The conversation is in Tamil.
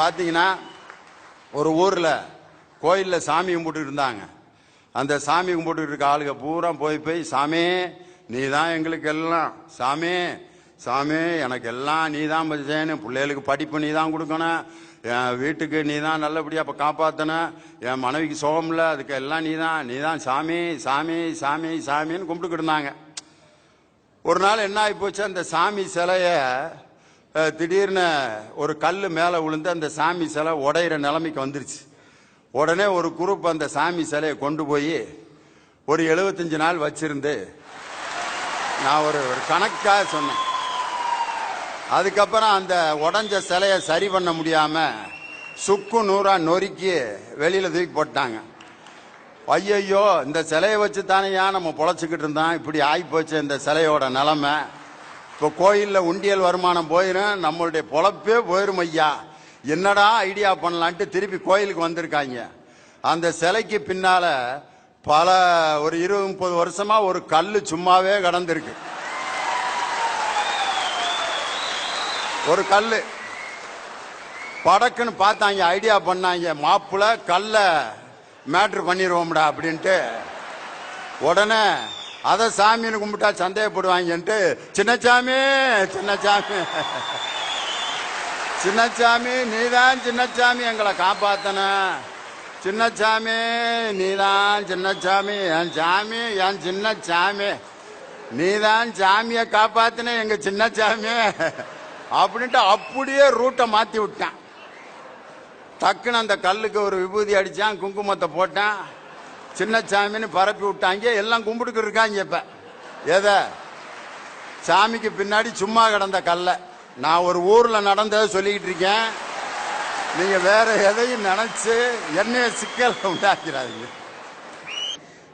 பார்த்தீங்கன்னா ஒரு ஊரில் கோயிலில் சாமி கும்பிட்டு இருந்தாங்க. அந்த சாமி கும்பிட்டு இருக்க ஆளுங்க பூரா போய் போய் சாமி நீ தான் எங்களுக்கு எல்லாம் சாமி சாமி எனக்கு எல்லாம் நீ தான் செய்யணும் பிள்ளைகளுக்கு படிப்பு நீ தான் கொடுக்கணும். என் வீட்டுக்கு நீ தான் நல்லபடியாக இப்போ காப்பாற்றணும் என் மனைவிக்கு சோகம் இல்லை அதுக்கு எல்லாம் நீ தான் நீ தான் சாமி சாமி சாமி சாமின்னு கும்பிட்டுக்கிட்டு இருந்தாங்க. ஒரு நாள் என்ன ஆகி போச்சு? அந்த சாமி சிலையை திடீர்னு ஒரு கல் மேலே விழுந்து அந்த சாமி சிலை உடையிற நிலைமைக்கு வந்துருச்சு. உடனே ஒரு குரூப் அந்த சாமி சிலையை கொண்டு போய் ஒரு எழுபத்தஞ்சு நாள் வச்சிருந்து நான் ஒரு ஒரு கணக்காக சொன்னேன். அதுக்கப்புறம் அந்த உடஞ்ச சிலையை சரி பண்ண முடியாமல் சுக்கு நூறாக நொறுக்கி வெளியில் தூக்கி போட்டாங்க. ஐயையோ இந்த சிலையை வச்சு தானேயா நம்ம பொழைச்சிக்கிட்டு இருந்தோம் இப்படி ஆகிப்போச்சு இந்த சிலையோட நிலமை. இப்போ கோயிலில் உண்டியல் வருமானம் போயிடும் நம்மளுடைய பொழப்பே போயிரும் ஐயா. என்னடா ஐடியா பண்ணலான்ட்டு திருப்பி கோயிலுக்கு வந்திருக்காங்க. அந்த சிலைக்கு பின்னால் பல ஒரு இருபது முப்பது வருஷமாக ஒரு கல் சும்மாவே கடந்திருக்கு. ஒரு கல் படக்குன்னு பார்த்தாங்க ஐடியா பண்ணாங்க. மாப்புல கல்லை மேட்ரு பண்ணிடுவோம்டா அப்படின்ட்டு. உடனே அதை சாமின்னு கும்பிட்டா சந்தேகப்படுவாங்கன்ட்டு சின்னச்சாமி சின்னச்சாமி சின்னச்சாமி நீதான் சின்னச்சாமி எங்களை காப்பாத்தன. சின்னச்சாமி நீதான் சின்னச்சாமி என் சாமி என் சின்னச்சாமி. நீதான் சாமியை காப்பாத்தின எங்க சின்னச்சாமி. அப்படின்ட்டு அப்படியே ரூட்டை மாத்தி விட்டான். டக்குன்னு அந்த கல்லுக்கு ஒரு விபூதி அடிச்சான் குங்குமத்தை போட்டான். சின்னச்சாமின்னு பரப்பி விட்டாங்க எல்லாம் கும்பிட்டுக்கு இருக்காங்க இப்ப. எதை? சாமிக்கு பின்னாடி சும்மா கிடந்த கல்லை. நான் ஒரு ஊர்ல நடந்ததை சொல்லிக்கிட்டு இருக்கேன். நீங்க வேற எதையும் நினைச்சு என்னைய சிக்கல் உண்டாக்கிறாதீங்க.